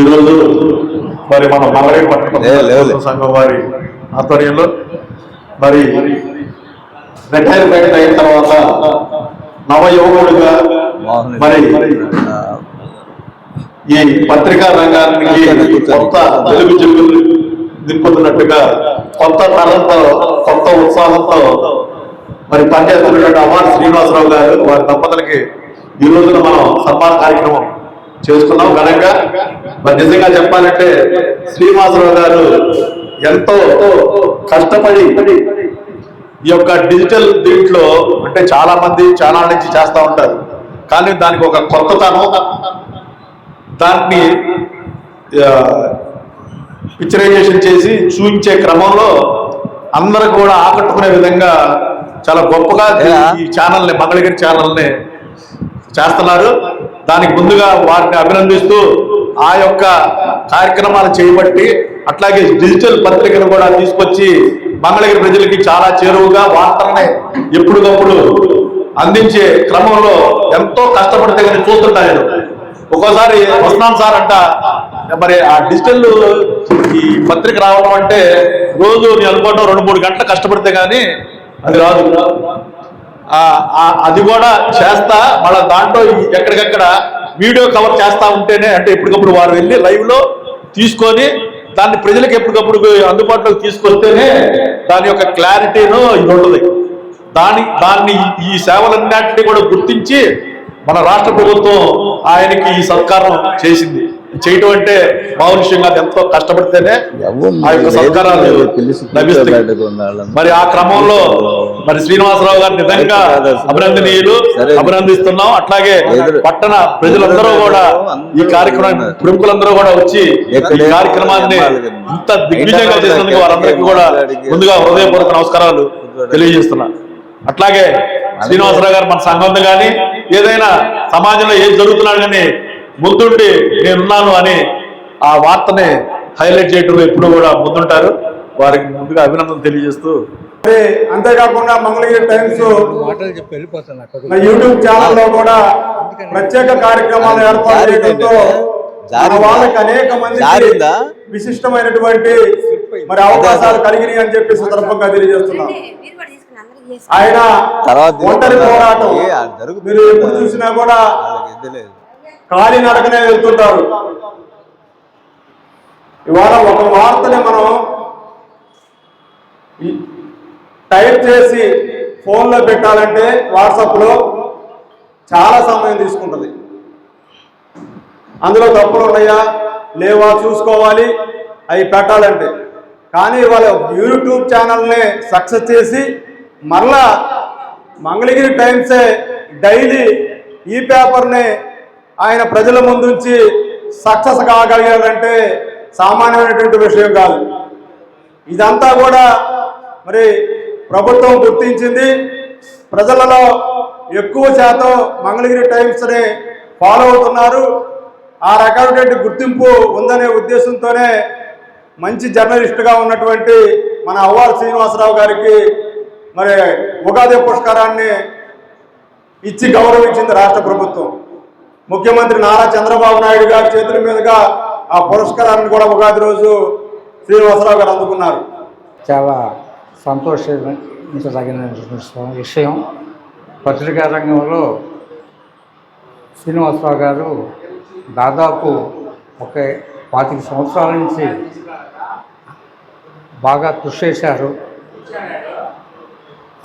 ఈరోజు మరి మన లేదులే. పట్టణ సంఘం వారి ఆధ్వర్యంలో మరి రిటైర్మెంట్ అయిన తర్వాత నవ యువకుడుగా బాగుంది. మరి ఈ పత్రికా రంగానికి కొత్త వెలుగు చెలుగులు నింపుతున్నట్టుగా కొత్త తరంతో కొత్త ఉత్సాహంతో మరి పనిచేస్తున్నటువంటి అవార్డు శ్రీనివాసరావు గారు వారి దంపతులకి ఈ రోజున మనం సన్మాన కార్యక్రమం చేసుకున్నాం ఘనంగా. మరి నిజంగా చెప్పాలంటే శ్రీనివాసరావు గారు ఎంతో కష్టపడి ఈ యొక్క డిజిటల్ దీంట్లో అంటే చాలా మంది చాలా నుంచి చేస్తూ ఉంటారు. కానీ దానికి ఒక కొత్తతనం దాన్ని పిక్చరైజేషన్ చేసి చూపించే క్రమంలో అందరూ కూడా ఆకట్టుకునే విధంగా చాలా గొప్పగా? ఈ ఛానల్ని మంగళగిరి ఛానల్ని చేస్తున్నారు. దానికి ముందుగా వారిని అభినందిస్తూ ఆ యొక్క కార్యక్రమాలు చేయబట్టి అట్లాగే డిజిటల్ పత్రికను కూడా తీసుకొచ్చి మంగళగిరి ప్రజలకి చాలా చేరువుగా వార్తల్ని ఎప్పటికప్పుడు అందించే క్రమంలో ఎంతో కష్టపడితే కానీ చూస్తుంటా నేను. ఒక్కోసారి వస్తున్నాను సార్ అంట మరి ఆ డిజిటల్ ఈ పత్రిక రావడం అంటే రోజు నేను అనుకోవడం రెండు మూడు గంటలు కష్టపడితే కానీ అది రాదు. అది కూడా చేస్తా. మళ్ళీ దాంట్లో ఎక్కడికక్కడ వీడియో కవర్ చేస్తా ఉంటేనే అంటే ఎప్పటికప్పుడు వారు వెళ్ళి లైవ్లో తీసుకొని దాన్ని ప్రజలకు ఎప్పటికప్పుడు అందుబాటులోకి తీసుకొస్తేనే దాని యొక్క క్లారిటీను ఇది ఉంటుంది. దాని దాన్ని ఈ సేవలన్నింటినీ కూడా గుర్తించి మన రాష్ట్ర ప్రభుత్వం ఆయనకి ఈ సత్కారం చేసింది. చేయటం అంటే మామూలు విషయం కాదు ఎంతో కష్టపడితేనే ఆ యొక్క సత్కారాలు లభిస్తాయి. మరి ఆ క్రమంలో మరి శ్రీనివాసరావు గారు నిజంగా అభినందనీయులు. అభినందిస్తున్నాం. అట్లాగే పట్టణ ప్రజలందరూ కూడా ఈ కార్యక్రమం ప్రముఖులందరూ కూడా వచ్చి ఈ కార్యక్రమాన్ని ఇంత దిగ్విజయంగా చేసినందుకు వారందరికీ కూడా ముందుగా హృదయపూర్వక నమస్కారాలు తెలియజేస్తున్నా. అట్లాగే శ్రీనివాసరావు గారు మన సంఘం కానీ ఏదైనా సమాజంలో ఏం జరుగుతున్నాడు కానీ ముందుండి నేనున్నాను అని ఆ వార్తని హైలైట్ చేయడం ఎప్పుడు కూడా ముందుంటారు. వారికి ముందుగా అభినందన తెలియజేస్తూ అంతేకాకుండా మంగళగిరి టైమ్స్ నా యూట్యూబ్ ఛానల్లో కూడా ప్రత్యేక కార్యక్రమాలు ఏర్పాటు చేయడంతో వాళ్ళకి అనేక జారిందా? విశిష్టమైనటువంటి మరి అవకాశాలు కలిగినాయి అని చెప్పి సందర్భంగా తెలియజేస్తున్నాం. ఆయన తర్వాత ఒంటరి పోరాటం. మీరు ఎప్పుడు చూసినా కూడా. ఖాళీ నడకనే వెళ్తుంటారు. ఇవాళ ఒక వార్తని మనం టైప్ చేసి ఫోన్లో పెట్టాలంటే వాట్సాప్లో చాలా సమయం తీసుకుంటుంది. అందులో తప్పులు ఉన్నాయా? లేవా? చూసుకోవాలి. అవి పెట్టాలంటే. కానీ వాళ్ళ యూట్యూబ్ ఛానల్ని సక్సెస్ చేసి మరలా మంగళగిరి టైమ్సే డైలీ ఈ పేపర్ని ఆయన ప్రజల ముందుంచి సక్సెస్ కాగలిగాడంటే సామాన్యమైనటువంటి విషయం కాదు. ఇదంతా కూడా మరి ప్రభుత్వం గుర్తించింది. ప్రజలలో ఎక్కువ శాతం మంగళగిరి టైమ్స్ని ఫాలో అవుతున్నారు. ఆ రకమైనటువంటి గుర్తింపు ఉందనే ఉద్దేశంతోనే మంచి జర్నలిస్టుగా ఉన్నటువంటి మన అవ్వాల్ శ్రీనివాసరావు గారికి మరి ఉగాది పురస్కారాన్ని ఇచ్చి గౌరవించింది రాష్ట్ర ప్రభుత్వం. ముఖ్యమంత్రి నారా చంద్రబాబు నాయుడు గారి చేతుల మీదుగా ఆ పురస్కారాన్ని కూడా ఉగాది రోజు శ్రీనివాసరావు గారు అందుకున్నారు. చాలా సంతోషించదగిన విషయం. పత్రికా రంగంలో శ్రీనివాసరావు గారు దాదాపు ఒక పాతిక సంవత్సరాల నుంచి బాగా కృషి చేశారు.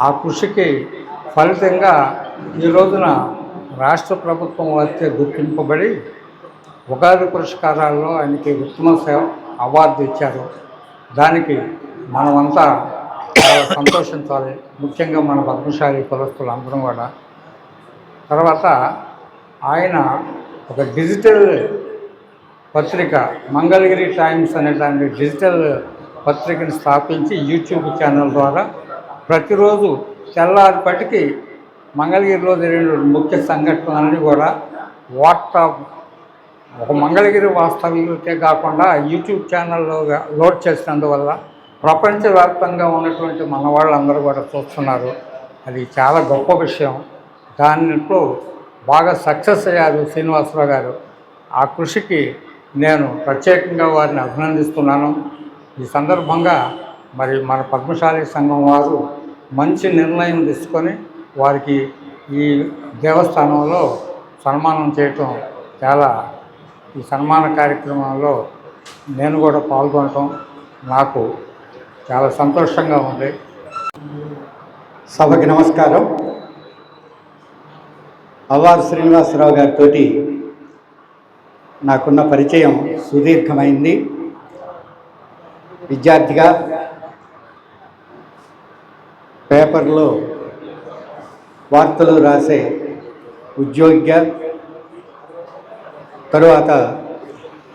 ఆ కృషికి ఫలితంగా ఈ రోజున రాష్ట్ర ప్రభుత్వం వచ్చే గుర్తింపబడి ఉగాది పురస్కారాల్లో ఆయనకి ఉత్తమ సేవ అవార్డు ఇచ్చారు. దానికి మనమంతా సంతోషించాలి. ముఖ్యంగా మన పద్మశాలి కులస్తులు అందరం కూడా. తర్వాత ఆయన ఒక డిజిటల్ పత్రిక మంగళగిరి టైమ్స్ అనేటువంటి డిజిటల్ పత్రికను స్థాపించి యూట్యూబ్ ఛానల్ ద్వారా ప్రతిరోజు తెల్లారిపటికి మంగళగిరిలో జరిగిన ముఖ్య సంఘటనలన్నీ కూడా వాట్సాప్ ఒక మంగళగిరి వాస్తవికే కాకుండా యూట్యూబ్ ఛానల్లో లోడ్ చేసినందువల్ల ప్రపంచవ్యాప్తంగా ఉన్నటువంటి మన వాళ్ళందరూ కూడా చూస్తున్నారు. అది చాలా గొప్ప విషయం. దానిలో బాగా సక్సెస్ అయ్యారు శ్రీనివాసరావు గారు. ఆ కృషికి నేను ప్రత్యేకంగా వారిని అభినందిస్తున్నాను. ఈ సందర్భంగా మరి మన పద్మశాలి సంఘం వారు మంచి నిర్ణయం తీసుకొని వారికి ఈ దేవస్థానంలో సన్మానం చేయటం చాలా ఈ సన్మాన కార్యక్రమంలో నేను కూడా పాల్గొనటం నాకు చాలా సంతోషంగా ఉంది. సభకి నమస్కారం. అవ్వారు శ్రీనివాసరావు గారితో నాకున్న పరిచయం సుదీర్ఘమైంది. విద్యార్థిగా పేపర్లో వార్తలు రాసే ఉద్యోగిగా తరువాత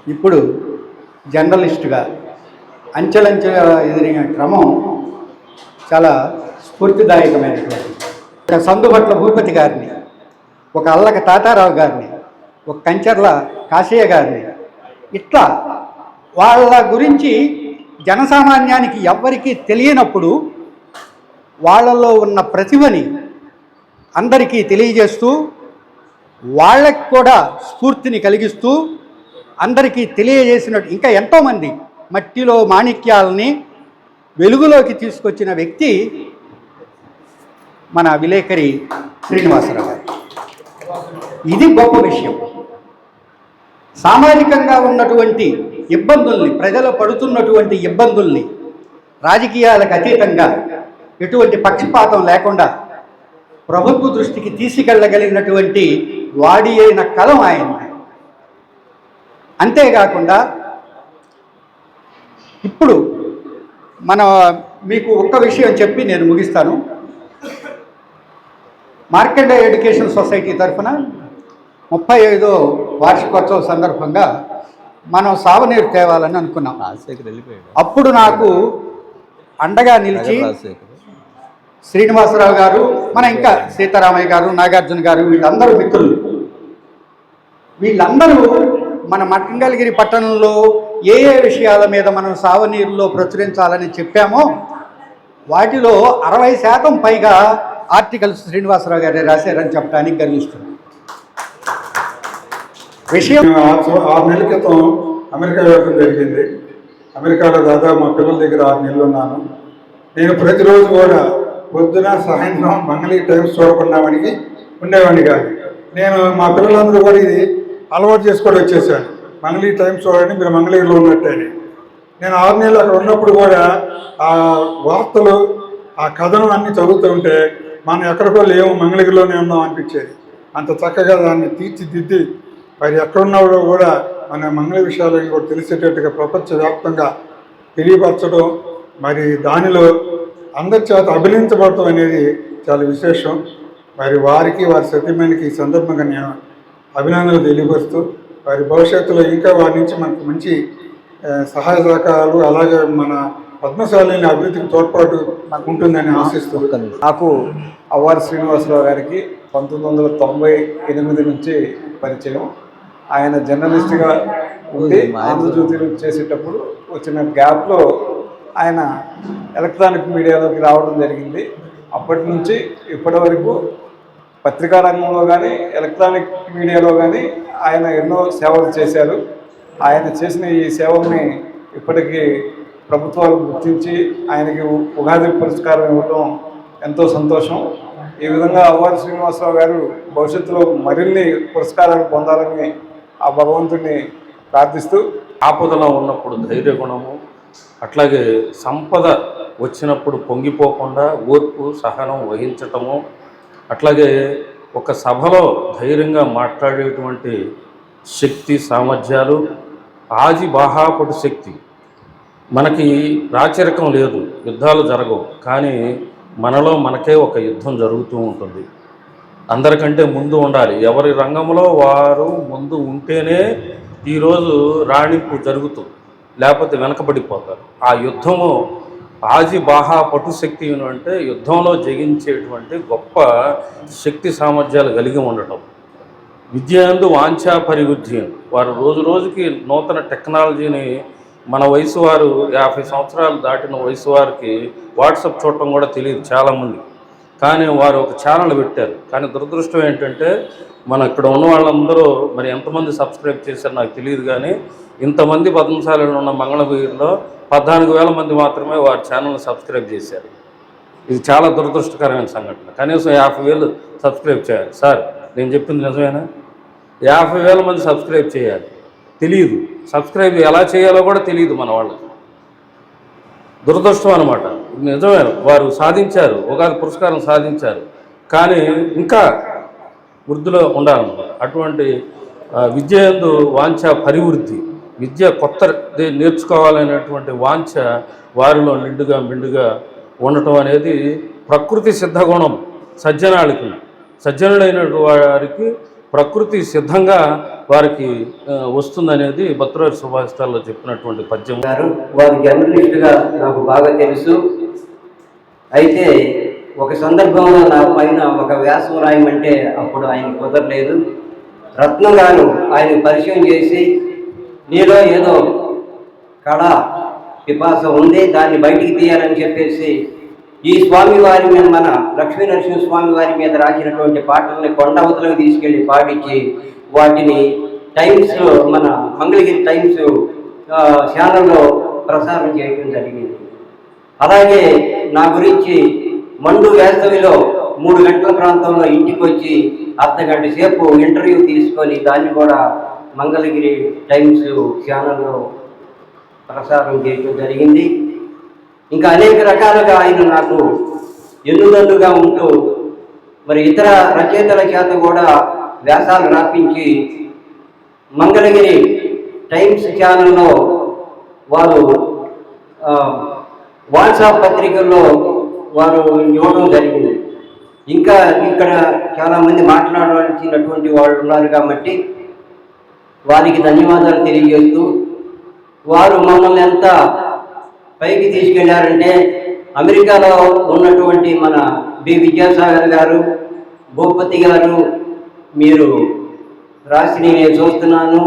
ఇప్పుడు జర్నలిస్టుగా అంచెలంచెగా ఎదిరిన క్రమం చాలా స్ఫూర్తిదాయకమైనటువంటి ఒక సందుబట్ల భూపతి గారిని ఒక అల్లక తాతారావు గారిని ఒక కంచర్ల కాశయ్య గారిని ఇట్లా వాళ్ళ గురించి జనసామాన్యానికి ఎవ్వరికీ తెలియనప్పుడు వాళ్ళలో ఉన్న ప్రతిభని అందరికీ తెలియజేస్తూ వాళ్ళకి కూడా స్ఫూర్తిని కలిగిస్తూ అందరికీ తెలియజేసినట్టు ఇంకా ఎంతోమంది మట్టిలో మాణిక్యాలని వెలుగులోకి తీసుకొచ్చిన వ్యక్తి మన విలేకరి శ్రీనివాసరావు గారు. ఇది గొప్ప విషయం. సామాజికంగా ఉన్నటువంటి ఇబ్బందుల్ని ప్రజలు పడుతున్నటువంటి ఇబ్బందుల్ని రాజకీయాలకు అతీతంగా ఎటువంటి పక్షపాతం లేకుండా ప్రభుత్వ దృష్టికి తీసుకెళ్ళగలిగినటువంటి వాడి అయిన కలం ఆయన. అంతేకాకుండా ఇప్పుడు మన మీకు ఒక్క విషయం చెప్పి నేను ముగిస్తాను. మార్కెండ ఎడ్యుకేషన్ సొసైటీ తరఫున ముప్పై ఐదో వార్షికోత్సవ సందర్భంగా మనం సావనీరు తేవాలని అనుకున్నాం. అప్పుడు నాకు అండగా నిలిచి శ్రీనివాసరావు గారు మన ఇంకా సీతారామయ్య గారు నాగార్జున గారు వీళ్ళందరూ మిత్రులు. వీళ్ళందరూ మన మట్టంగల్గిరి పట్టణంలో ఏ ఏ విషయాల మీద మనం సావనీరులో ప్రచురించాలని చెప్పామో వాటిలో అరవై శాతం పైగా ఆర్టికల్స్ శ్రీనివాసరావు గారే రాశారని చెప్పడానికి గర్విస్తుంది. విషయం ఆరు నెలల క్రితం అమెరికా వెళ్ళడం జరిగింది. అమెరికాలో దాదాపు మా పిల్లల దగ్గర ఆరు నెలలు ఉన్నాను. నేను ప్రతిరోజు కూడా పొద్దున సాయంత్రం మంగళీ టైం చూడకుండా వాడికి ఉండేవాడిని కాదు. నేను మా పిల్లలందరూ కూడా ఇది అలవాటు చేసుకొని వచ్చేసాను. మంగళీ టైమ్స్ చూడండి మీరు మంగళగిరిలో ఉన్నట్టని నేను ఆరు నెలలు అక్కడ ఉన్నప్పుడు కూడా ఆ వార్తలు ఆ కథనం అన్ని చదువుతూ ఉంటే మనం ఎక్కడికో లేము మంగళగిరిలోనే ఉన్నాం అనిపించేది. అంత చక్కగా దాన్ని తీర్చిదిద్ది మరి ఎక్కడున్నాడో కూడా మన మంగళ విషయాలు కూడా తెలిసేటట్టుగా ప్రపంచవ్యాప్తంగా తెలియపరచడం మరి దానిలో అందరి చేత అభినందించబడటం అనేది చాలా విశేషం. మరి వారికి వారి సత్యమైనకి ఈ సందర్భంగా నేను అభినందనలు తెలియపరుస్తూ వారి భవిష్యత్తులో ఇంకా వారి నుంచి మనకు మంచి సహాయ సహకారాలు అలాగే మన పద్మశాలిని అభివృద్ధికి తోడ్పాటు నాకు ఉంటుందని ఆశిస్తూ. నాకు అవ్వారి శ్రీనివాసరావు గారికి పంతొమ్మిది వందల తొంభై ఎనిమిది నుంచి పరిచయం ఆయన జర్నలిస్ట్గా ఉండి ఆంధ్రజ్యోతిలో చేసేటప్పుడు వచ్చిన గ్యాప్లో ఆయన ఎలక్ట్రానిక్ మీడియాలోకి రావడం జరిగింది అప్పటి నుంచి ఇప్పటి వరకు పత్రికా రంగంలో కానీ ఎలక్ట్రానిక్ మీడియాలో కానీ ఆయన ఎన్నో సేవలు చేశారు. ఆయన చేసిన ఈ సేవల్ని ఇప్పటికీ ప్రభుత్వాలు గుర్తించి ఆయనకి ఉగాది పురస్కారం ఇవ్వటం ఎంతో సంతోషం. ఈ విధంగా అవ్వాలి శ్రీనివాసరావు గారు భవిష్యత్తులో మరిన్ని పురస్కారాలు పొందాలని ఆ భగవంతుడిని ప్రార్థిస్తూ ఆపదలో ఉన్నప్పుడు ధైర్య గుణము అట్లాగే సంపద వచ్చినప్పుడు పొంగిపోకుండా ఓర్పు సహనం వహించటము అట్లాగే ఒక సభలో ధైర్యంగా మాట్లాడేటువంటి శక్తి సామర్థ్యాలు ఆది బాహాపటు శక్తి. మనకి రాచరికం లేదు యుద్ధాలు జరగవు. కానీ మనలో మనకే ఒక యుద్ధం జరుగుతూ ఉంటుంది. అందరికంటే ముందు ఉండాలి. ఎవరి రంగంలో వారు ముందు ఉంటేనే ఈరోజు రాణింపు జరుగుతుంది లేకపోతే వెనకబడిపోతారు. ఆ యుద్ధము ఆజి బాహా పటుశక్తి అంటే యుద్ధంలో జగించేటువంటి గొప్ప శక్తి సామర్థ్యాలు కలిగి ఉండటం. విద్యాందు వాంఛా పరివృద్ధి వారు రోజు రోజుకి నూతన టెక్నాలజీని మన వయసు వారు యాభై సంవత్సరాలు దాటిన వయసు వారికి వాట్సాప్ చూడటం కూడా తెలియదు చాలామంది. కానీ వారు ఒక ఛానల్ పెట్టారు. కానీ దురదృష్టం ఏంటంటే మన ఇక్కడ ఉన్న వాళ్ళందరూ మరి ఎంతమంది సబ్స్క్రైబ్ చేశారో నాకు తెలియదు కానీ ఇంతమంది పద్మశాలలో ఉన్న మంగళగిరిలో పద్నాలుగు వేల మంది మాత్రమే వారి ఛానల్ని సబ్స్క్రైబ్ చేశారు. ఇది చాలా దురదృష్టకరమైన సంఘటన. కనీసం యాభై వేలు సబ్స్క్రైబ్ చేయాలి. సార్ నేను చెప్పింది నిజమేనా? యాభై వేల మంది సబ్స్క్రైబ్ చేయాలి. తెలియదు సబ్స్క్రైబ్ ఎలా చేయాలో కూడా తెలియదు మన వాళ్ళకి. దురదృష్టం అనమాట నిజమే. వారు సాధించారు. ఉగాది పురస్కారం సాధించారు. కానీ ఇంకా వృద్ధిలో ఉండాలన్నమాట. అటువంటి విద్య ఎందు వాంఛ పరివృద్ధి విద్య కొత్తది నేర్చుకోవాలనేటువంటి వాంఛ వారిలో నిండుగా మిండుగా ఉండటం అనేది ప్రకృతి సిద్ధగుణం సజ్జనాళికి. సజ్జనుడైన వారికి ప్రకృతి సిద్ధంగా వారికి వస్తుందనేది భద్రవారి సుభాషితాల్లో చెప్పినటువంటి పద్యం. గారు వారు జర్నలిస్టుగా నాకు బాగా తెలుసు. అయితే ఒక సందర్భంలో నా పైన ఒక వ్యాసం రాయమంటే అప్పుడు ఆయన కుదరలేదు. రత్నం గారు ఆయన పరిచయం చేసి నీలో ఏదో కళ పిపాస ఉంది దాన్ని బయటికి తీయాలని చెప్పేసి ఈ స్వామివారి మీద మన లక్ష్మీ నరసింహ స్వామి వారి మీద రాసినటువంటి పాటల్ని కొండవతలకు తీసుకెళ్ళి పాటించి వాటిని టైమ్స్ మన మంగళగిరి టైమ్స్ ఛానల్లో ప్రసారం చేయడం జరిగింది. అలాగే నా గురించి మండు వేసవిలో మూడు గంటల ప్రాంతంలో ఇంటికి వచ్చి అర్ధ గంట సేపు ఇంటర్వ్యూ తీసుకొని దాన్ని కూడా మంగళగిరి టైమ్స్ ఛానల్లో ప్రసారం చేయడం జరిగింది. ఇంకా అనేక రకాలుగా ఆయన నాకు ఎన్నుదన్నుగా ఉంటూ మరి ఇతర రచయితల చేత కూడా వ్యాసాలు రాపించి మంగళగిరి టైమ్స్ ఛానల్లో వారు వాట్సాప్ పత్రికల్లో వారు ఇవ్వడం జరిగింది. ఇంకా ఇక్కడ చాలామంది మాట్లాడవలసినటువంటి వాళ్ళు ఉన్నారు కాబట్టి వారికి ధన్యవాదాలు తెలియజేస్తూ వారు మమ్మల్ని ఎంత పైకి తీసుకెళ్ళారంటే అమెరికాలో ఉన్నటువంటి మన బి విద్యాసాగర్ గారు భూపతి గారు మీరు రాసిని నేను చూస్తున్నాను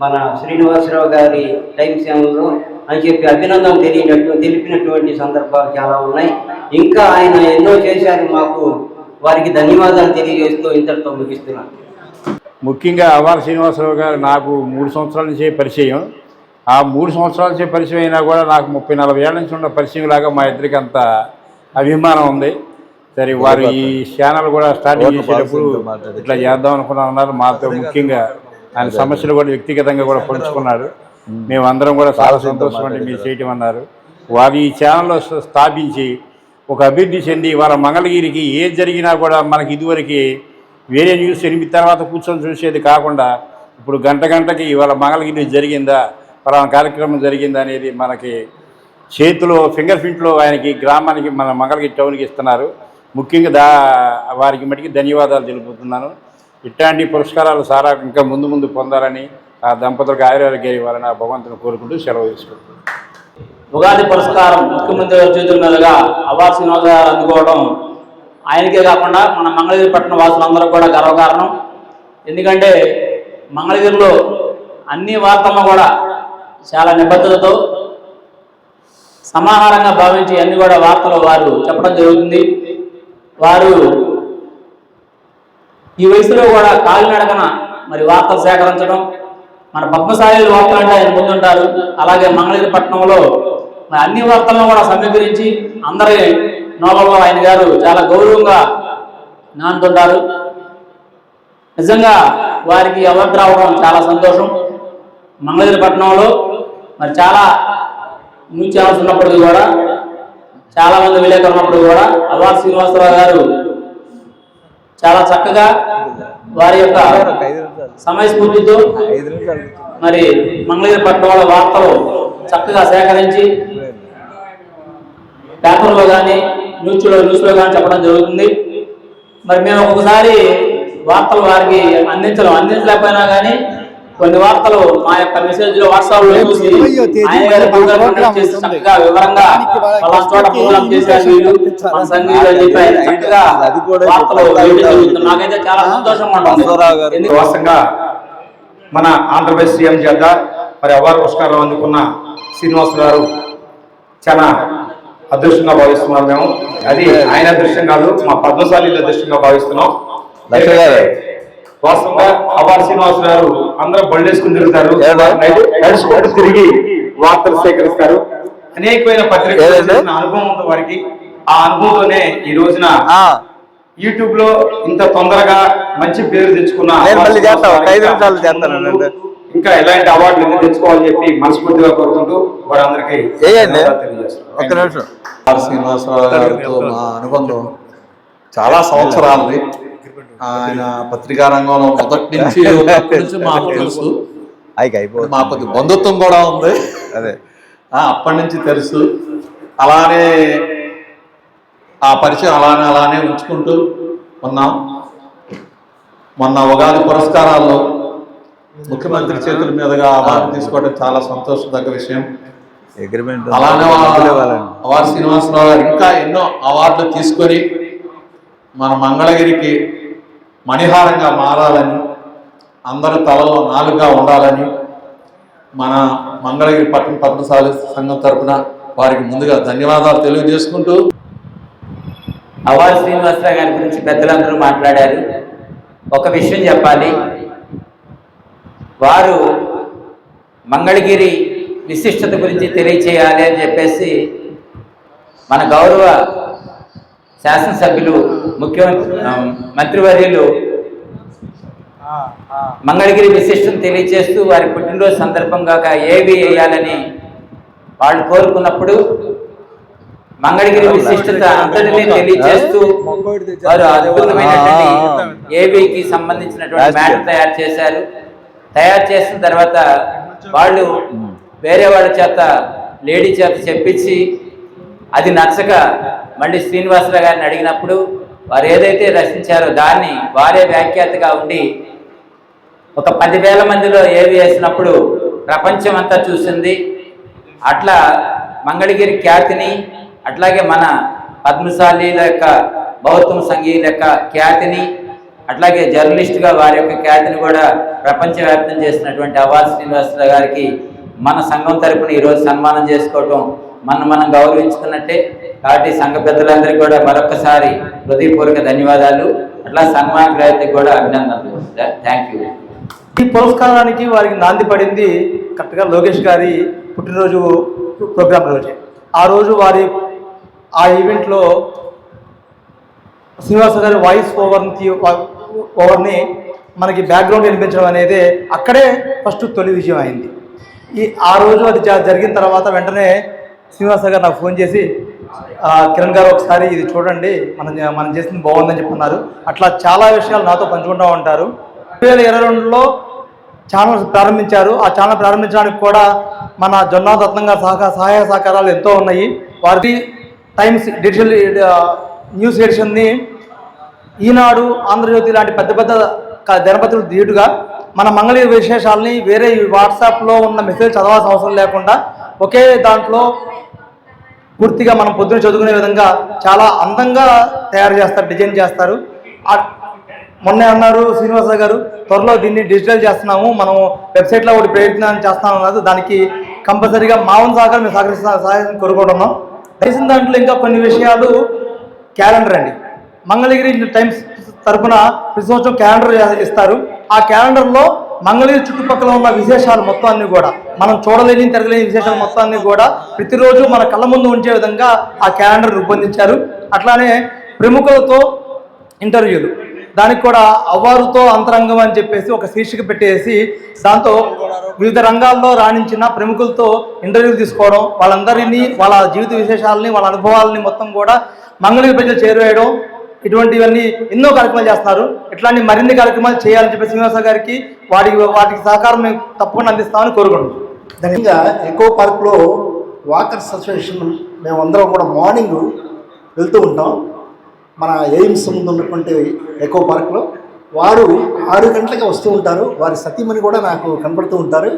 మన శ్రీనివాసరావు గారి టైం ఛానల్లో అని చెప్పి అభినందన తెలియనట్టు తెలిపినటువంటి సందర్భాలు చాలా ఉన్నాయి. ఇంకా ఆయన ఎన్నో చేశారు మాకు వారికి ధన్యవాదాలు తెలియజేస్తూ ఇంతటితో ముగిస్తున్నాను. ముఖ్యంగా అవార్ శ్రీనివాసరావు గారు నాకు మూడు సంవత్సరాల నుంచే పరిచయం. ఆ మూడు సంవత్సరాల నుంచి పరిచయం అయినా కూడా నాకు ముప్పై నలభై ఏళ్ళ నుంచి ఉన్న పరిచయం లాగా మా ఇద్దరికి అంత అభిమానం ఉంది. సరే వారు ఈ ఛానల్ కూడా స్టార్టింగ్ చేసేటప్పుడు. ఇట్లా చేద్దాం అనుకున్నాం అన్నారు. మాతో ముఖ్యంగా ఆయన సమస్యలు కూడా వ్యక్తిగతంగా కూడా పంచుకున్నారు. మేమందరం కూడా చాలా సంతోషం అండి మీరు. చేయటం అన్నారు. వారు ఈ ఛానల్లో స్థాపించి ఒక అభివృద్ధి చెంది వాళ్ళ మంగళగిరికి ఏది జరిగినా కూడా మనకి ఇదివరకు వేరే న్యూస్ ఎనిమిది తర్వాత కూర్చొని చూసేది కాకుండా ఇప్పుడు గంట గంటకి ఇవాళ మంగళగిరి జరిగిందా పలానా కార్యక్రమం జరిగిందా అనేది మనకి చేతిలో ఫింగర్ ప్రింట్లో ఆయనకి గ్రామానికి మన మంగళగిరి టౌన్కి ఇస్తున్నారు. ముఖ్యంగా దా వారికి మటుకి ధన్యవాదాలు తెలుపుతున్నాను. ఇట్లాంటి పురస్కారాలు సారా ఇంకా ముందు ముందు పొందాలని ఆ దంపతులకు ఆయుర్వేద ఇవ్వాలని ఆ భగవంతుని కోరుకుంటూ సెలవు తీసుకుంటున్నాను. ఉగాది పురస్కారం ముఖ్యమంత్రి చేతుల మీదుగా అవార్డు శ్రీనివాస అందుకోవడం ఆయనకే కాకుండా మన మంగళగిరి పట్టణ వాసులందరూ కూడా గర్వకారణం. ఎందుకంటే మంగళగిరిలో అన్ని వార్తలను కూడా చాలా నిబద్ధతతో సమాహారంగా భావించి అన్ని కూడా వార్తలు వారు చెప్పడం జరుగుతుంది. వారు ఈ వయసులో కూడా కాలినడకన మరి వార్తలు సేకరించడం మన పద్మశాలి వార్తలు అంటే ఆయన ముందుంటారు అలాగే మంగళగిరి పట్టణంలో మరి అన్ని వార్తలను కూడా సమీకరించి అందరి నోవల్లో ఆయన గారు చాలా గౌరవంగా నానుతుంటారు. నిజంగా వారికి అవార్డు రావడం చాలా సంతోషం. మంగళగిరి పట్టణంలో మరి చాలా న్యూస్ ఛానల్స్ ఉన్నప్పటికీ కూడా చాలామంది విలేకరులు ఉన్నప్పుడు కూడా అవార్డు శ్రీనివాసరావు గారు చాలా చక్కగా వారి యొక్క సమయస్ఫూర్తితో మరి మంగళగిరి పట్టణంలో వార్తలు చక్కగా సేకరించి పేపర్లో కానీ న్యూస్లో న్యూస్లో కానీ చెప్పడం జరుగుతుంది. మరి మేము ఒక్కొక్కసారి వార్తలు వారికి అందించడం అందించలేకపోయినా కానీ కొన్ని వార్తలు మా యొక్క మెసేజ్లో వాట్సాప్లో చూసి ఆయన గారి చేసి. చక్కగా వివరంగా దానికి వాళ్ళకి పలానా చోట ప్రోగ్రామ్ చేశారు వీళ్ళు. మన సంగీతం అని చెప్పి ఆయన చక్కగా అది కూడా వార్తలు జరుగుతుంది. నాకైతే చాలా సంతోషంగా. ఉంటుంది మన ఆంధ్రప్రదేశ్ సీఎం చేత మరి అవార్డు పురస్కారం అందుకున్న శ్రీనివాస్ గారు చాలా అదృష్టంగా భావిస్తున్నాం మేము. అది ఆయన అదృష్టం కాదు మా పద్మశాలి అదృష్టంగా భావిస్తున్నాం. వాస్తవంగా అవార్ శ్రీనివాస్ గారు అందరూ బళ్ళేసుకుని తిరుగుతారు. నడుచుకుంటూ తిరిగి వార్తలు సేకరిస్తారు. అనేకమైన పత్రికలు? చేసిన అనుభవం ఉంది వారికి. ఆ అనుభవంతోనే ఈ రోజున యూట్యూబ్లో ఇంత తొందరగా మంచి పేరు తెచ్చుకున్న ఇంకా ఎలాంటి అవార్డులు తెచ్చుకోవాలని చెప్పి మనస్ఫూర్తిగా కోరుకుంటూ వారందరికీ ఏయండి ఆర్ శ్రీనివాసరావు గారితో మా అనుబంధం చాలా సంవత్సరాలది. ఆయన పత్రికా. రంగంలో మొదటి నుంచి మాకు తెలుసు. మా కొద్ది బంధుత్వం కూడా ఉంది. అదే. ఆ, అప్పటి నుంచి తెలుసు. అలానే ఆ పరిచయం అలానే అలానే ఉంచుకుంటూ ఉన్నాం. మొన్న ఉగాది పురస్కారాల్లో ముఖ్యమంత్రి చేతుల మీదుగా అవార్డు తీసుకోవడం చాలా సంతోషదగ్గ విషయం. అగ్రిమెంట్ అలానే అవార్డు శ్రీనివాసరావు గారు ఇంకా ఎన్నో అవార్డులు తీసుకొని మన మంగళగిరికి మణిహారంగా మారాలని అందరి తలలో నాలుగుగా ఉండాలని మన మంగళగిరి పట్టణ పద్మశాలి సంఘం తరపున వారికి ముందుగా ధన్యవాదాలు తెలియజేసుకుంటూ అవార్ శ్రీనివాసరావు గారి గురించి పెద్దలందరూ మాట్లాడారు. ఒక విషయం చెప్పాలి. వారు మంగళగిరి విశిష్టత గురించి తెలియచేయాలి అని చెప్పేసి మన గౌరవ శాసనసభ్యులు ముఖ్యమంత్రి మంత్రివర్యులు మంగళగిరి విశిష్టం తెలియచేస్తూ వారి పుట్టినరోజు సందర్భంగా ఏవి వేయాలని వాళ్ళు కోరుకున్నప్పుడు మంగళగిరి విశిష్టత అంతటినీ తెలియజేస్తూ వారు అద్భుతమైనటువంటి ఏబీకి సంబంధించినటువంటి మ్యాట్ తయారు చేశారు. తయారు చేసిన తర్వాత వాళ్ళు వేరే వాళ్ళ చేత లేడీ చేత చెప్పించి అది నచ్చక మళ్ళీ శ్రీనివాసరావు గారిని అడిగినప్పుడు వారు ఏదైతే రచించారో దాన్ని వారే వ్యాఖ్యాతగా ఉండి ఒక పదివేల మందిలో ఏవి వేసినప్పుడు ప్రపంచం అంతా చూసింది. అట్లా మంగళగిరి ఖ్యాతిని అట్లాగే మన పద్మశాలీల యొక్క బౌద్ధం సంఘీయుల యొక్క ఖ్యాతిని అట్లాగే జర్నలిస్ట్గా వారి యొక్క ఖ్యాతిని కూడా ప్రపంచవ్యాప్తం చేసినటువంటి అవార్డు శ్రీనివాసరావు గారికి మన సంఘం తరపున ఈరోజు సన్మానం చేసుకోవటం మనం మనం గౌరవించుకున్నట్టే కాబట్టి సంఘ పెద్దలందరికీ కూడా మరొకసారి హృదయపూర్వక ధన్యవాదాలు. అట్లా సన్మాన గ్రహతకి కూడా అభినందనలు. థ్యాంక్ యూ ఈ పురస్కారానికి వారికి నాంది పడింది కరెక్ట్గా లోకేష్ గారి పుట్టినరోజు ప్రోగ్రాం రోజే. ఆ రోజు వారి ఆ ఈవెంట్లో శ్రీనివాస గారి వాయిస్ ఓవర్ని ఓవర్ని మనకి బ్యాక్గ్రౌండ్ వినిపించడం అనేది అక్కడే ఫస్ట్ తొలి విజయం అయింది. ఈ ఆ రోజు అది జరిగిన తర్వాత వెంటనే శ్రీనివాస గారు నాకు ఫోన్ చేసి కిరణ్ గారు ఒకసారి ఇది చూడండి మనం మనం చేసింది బాగుందని చెప్పున్నారు. అట్లా చాలా విషయాలు నాతో పంచుకుంటూ ఉంటారు. రెండు వేల ఇరవై రెండులో ఛానల్ ప్రారంభించారు. ఆ ఛానల్ ప్రారంభించడానికి కూడా మన జొన్నా రత్నం సహకార సహాయ సహకారాలు ఎంతో ఉన్నాయి. వారి టైమ్స్ డిజిటల్ న్యూస్ ఎడిషన్ని ఈనాడు ఆంధ్రజ్యోతి లాంటి పెద్ద పెద్ద దినపత్రులు ధీటుగా మన మంగళగిరి విశేషాలని వేరే వాట్సాప్లో ఉన్న మెసేజ్ చదవాల్సిన అవసరం లేకుండా ఒకే దాంట్లో పూర్తిగా మనం పొద్దున చదువుకునే విధంగా చాలా అందంగా తయారు చేస్తారు డిజైన్ చేస్తారు. మొన్నే మొన్న అన్నారు శ్రీనివాస గారు త్వరలో దీన్ని డిజిటల్ చేస్తున్నాము మనం వెబ్సైట్లో ఒకటి ప్రయత్నం చేస్తాం అన్నారు. దానికి కంపల్సరీగా మావన్ సాగర్ సహకారం మేము సహకరిస్తున్నా సహాయం కోరుకుంటున్నాం. తెలిసిన దాంట్లో ఇంకా కొన్ని విషయాలు క్యాలెండర్ అండి. మంగళగిరి టైమ్స్ తరఫున ప్రతి సంవత్సరం క్యాలెండర్ ఇస్తారు. ఆ క్యాలెండర్లో మంగళగిరి చుట్టుపక్కల ఉన్న విశేషాలు మొత్తాన్ని కూడా మనం చూడలేని తిరగలేని విశేషాలు మొత్తాన్ని కూడా ప్రతిరోజు మన కళ్ళ ముందు ఉంచే విధంగా ఆ క్యాలెండర్ రూపొందించారు. అట్లానే ప్రముఖులతో ఇంటర్వ్యూలు. దానికి కూడా అవ్వారుతో అంతరంగం అని చెప్పేసి ఒక శీర్షిక పెట్టేసి దాంతో వివిధ రంగాల్లో రాణించిన ప్రముఖులతో ఇంటర్వ్యూలు తీసుకోవడం వాళ్ళందరినీ వాళ్ళ జీవిత విశేషాలని వాళ్ళ అనుభవాలని మొత్తం కూడా మంగళగిరి ప్రజలు చేరువేయడం ఇటువంటివన్నీ ఎన్నో కార్యక్రమాలు చేస్తున్నారు. ఇట్లాంటి మరిన్ని కార్యక్రమాలు చేయాలని చెప్పి శ్రీనివాస గారికి వాటికి వాటికి సహకారం మేము తప్పకుండా అందిస్తామని కోరుకుంటున్నాం. ఇంకా ఎకో పార్క్లో వాకర్ అసోసియేషన్ మేమందరం కూడా మార్నింగ్ వెళ్తూ ఉంటాం. మన ఎయిమ్స్ ముందు ఉన్నటువంటి ఎకో పార్క్లో వారు ఆరు గంటలకి వస్తూ ఉంటారు. వారి సతీమణి కూడా నాకు కనపడుతూ ఉంటారు.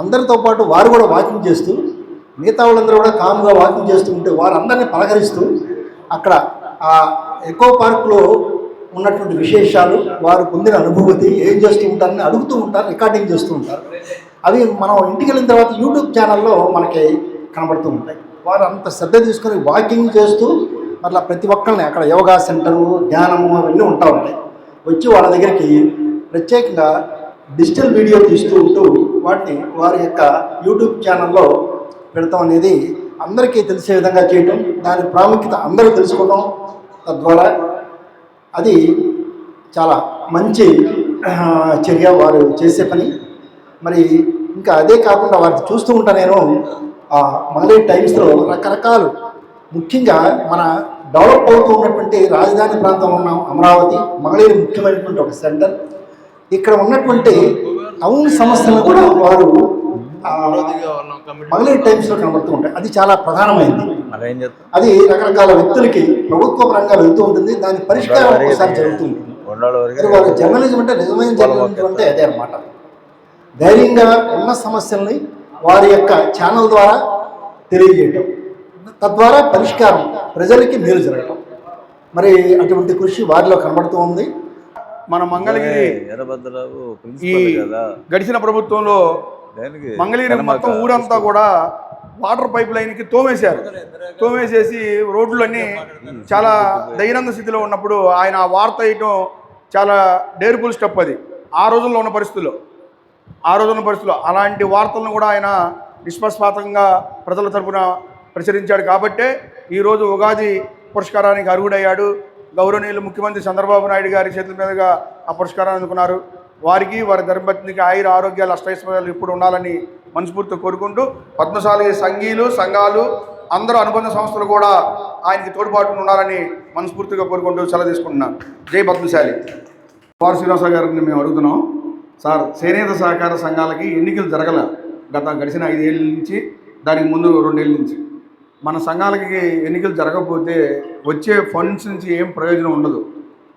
అందరితో పాటు వారు కూడా వాకింగ్ చేస్తూ మిగతా వాళ్ళందరూ కూడా కామ్గా వాకింగ్ చేస్తూ ఉంటే వారందరినీ పలకరిస్తూ అక్కడ ఆ ఎకో పార్క్లో ఉన్నటువంటి విశేషాలు వారు పొందిన అనుభూతి ఏం చేస్తూ ఉంటారని అడుగుతూ ఉంటారు రికార్డింగ్ చేస్తూ ఉంటారు. అవి మనం ఇంటికి వెళ్ళిన తర్వాత యూట్యూబ్ ఛానల్లో మనకి కనబడుతూ ఉంటాయి. వారు అంత శ్రద్ధ తీసుకొని వాకింగ్ చేస్తూ అట్లా ప్రతి ఒక్కరిని అక్కడ యోగా సెంటరు ధ్యానము అవన్నీ ఉంటా ఉంటాయి. వచ్చి వాళ్ళ దగ్గరికి ప్రత్యేకంగా డిజిటల్ వీడియో తీస్తూ ఉంటూ వాటిని వారి యొక్క యూట్యూబ్ ఛానల్లో పెడతాం అనేది అందరికీ తెలిసే విధంగా చేయటం దాని ప్రాముఖ్యత అందరూ తెలుసుకోవడం తద్వారా అది చాలా మంచి చర్య వారు చేసే పని. మరి ఇంకా అదే కాకుండా వారిని చూస్తూ ఉంటా నేను ఆ, టైమ్స్లో రకరకాలు. ముఖ్యంగా మన డెవలప్ అవుతూ ఉన్నటువంటి రాజధాని ప్రాంతంలో ఉన్న అమరావతి మంగళూరు ముఖ్యమైనటువంటి ఒక సెంటర్. ఇక్కడ ఉన్నటువంటి టౌన్ సమస్యలను కూడా వారు ఆ, మంగళూరు టైమ్స్లో కనబడుతూ ఉంటాయి. అది చాలా ప్రధానమైంది. మరి ఏం చేస్తాం అది రకరకాల వ్యక్తులకి ప్రభుత్వ పరంగా వెళ్తూ ఉంటుంది. దాని పరిష్కారం ఒకసారి జరుగుతుంది వరకు జర్నలిజం అంటే నిజమైన జర్నలిజం అంటే అదే అన్నమాట. ధైర్యంగా ఉన్న సమస్యల్ని వారి యొక్క ఛానల్ ద్వారా తెలియజేయటం. తద్వారా పరిష్కారం ప్రజలకి మేలు జరగటం. మరి అటువంటి కృషి వారిలో కనబడుతూ ఉంది. మన మంగళగిరి ఈ గడిచిన ప్రభుత్వంలో మంగళగిరి మొత్తం ఊరంతా కూడా వాటర్ పైప్ లైన్కి తోమేశారు. తోమేసేసి రోడ్లన్నీ చాలా దైనంద స్థితిలో ఉన్నప్పుడు ఆయన ఆ వార్త వేయటం చాలా డేర్ఫుల్ స్టెప్ అది. ఆ రోజుల్లో ఉన్న పరిస్థితుల్లో ఆ రోజున్న పరిస్థితుల్లో అలాంటి వార్తలను కూడా ఆయన నిష్పక్షపాతంగా ప్రజల తరపున ప్రచురించాడు కాబట్టే ఈరోజు ఉగాది పురస్కారానికి అర్హుడయ్యాడు. గౌరవనీయులు ముఖ్యమంత్రి చంద్రబాబు నాయుడు గారి చేతుల మీదుగా ఆ పురస్కారాన్ని అందుకున్నారు. వారికి వారి ధర్మపత్నికి ఆయుర ఆరోగ్యాలు అష్టైశ్వర్యాలు ఇప్పుడు ఉండాలని మనస్ఫూర్తిగా కోరుకుంటూ పద్మశాలి సంఘీలు సంఘాలు అందరూ అనుబంధ సంస్థలు కూడా ఆయనకి తోడ్పాటును ఉండాలని మనస్ఫూర్తిగా కోరుకుంటూ సెలవు తీసుకుంటున్నాను. జై పద్మశాలి. వారు శ్రీనివాస గారిని మేము అడుగుతున్నాం. సార్ చేనేత సహకార సంఘాలకి ఎన్నికలు జరగల గత గడిచిన ఐదేళ్ళ నుంచి దానికి ముందు రెండేళ్ళ నుంచి. మన సంఘాలకి ఎన్నికలు జరగకపోతే వచ్చే ఫండ్స్ నుంచి ఏం ప్రయోజనం ఉండదు.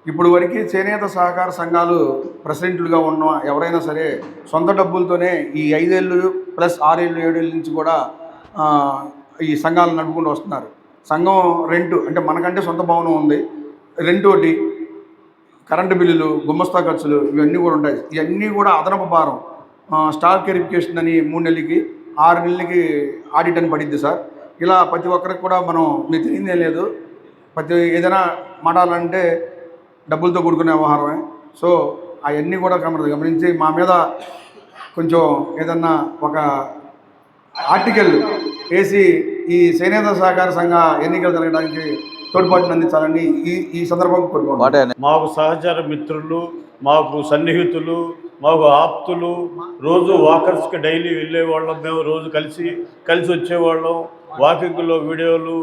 ఇప్పుడు వరకు చేనేత సహకార సంఘాలు ప్రెసిడెంట్లుగా ఉన్న ఎవరైనా సరే సొంత డబ్బులతోనే ఈ ఐదేళ్ళు ప్లస్ ఆరేళ్ళు ఏడేళ్ళ నుంచి కూడా ఈ సంఘాలు నడుపుకుంటూ వస్తున్నారు. సంఘం రెంటు అంటే మనకంటే సొంత భవనం ఉంది. రెంట్ ఒకటి కరెంటు బిల్లులు గుమ్మస్తా ఖర్చులు ఇవన్నీ కూడా ఉంటాయి. ఇవన్నీ కూడా అదనపు భారం. స్టార్ స్టాక్ వెరిఫికేషన్ అని మూడు నెలలకి ఆరు నెలలకి ఆడిట్ అని పడిద్ది సార్. ఇలా ప్రతి ఒక్కరికి కూడా మనం మీకు తెలియదే లేదు. ప్రతి ఏదైనా మాట్లాడాలంటే డబ్బులతో కూడుకునే వ్యవహారమే. సో అవన్నీ కూడా గమని గమనించి మా మీద కొంచెం ఏదన్నా ఒక ఆర్టికల్ వేసి ఈ చేనేత సహకార సంఘ ఎన్నికలు జరగడానికి తోడ్పాటును అందించాలని ఈ ఈ సందర్భంగా కోరుకుంటున్నాను. మాట మాకు సహచర మిత్రులు మాకు సన్నిహితులు మాకు ఆప్తులు రోజు వాకర్స్కి డైలీ వెళ్ళేవాళ్ళం మేము రోజు కలిసి కలిసి వచ్చేవాళ్ళం వాకింగ్లో వీడియోలు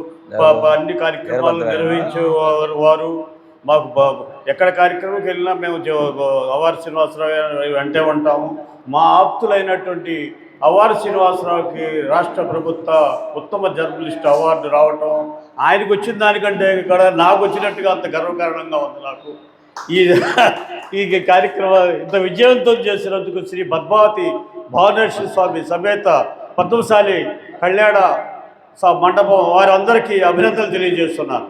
అన్ని కార్యక్రమాలు నిర్వహించే వారు వారు. మాకు ఎక్కడ కార్యక్రమంకి వెళ్ళినా మేము అవార్ శ్రీనివాసరావు అంటే ఉంటాము. మా ఆప్తులైనటువంటి అవార్ శ్రీనివాసరావుకి రాష్ట్ర ప్రభుత్వ ఉత్తమ జర్నలిస్ట్ అవార్డు రావటం ఆయనకు వచ్చిన దానికంటే ఇక్కడ నాకు వచ్చినట్టుగా అంత గర్వకారణంగా ఉంది నాకు. ఈ ఈ కార్యక్రమం ఇంత విజయవంతం చేసినందుకు శ్రీ పద్మావతి భువనేశ్వర స్వామి సమేత పద్మశాలి కళ్యాణ స- మండపం వారందరికీ అభినందనలు తెలియజేస్తున్నాను.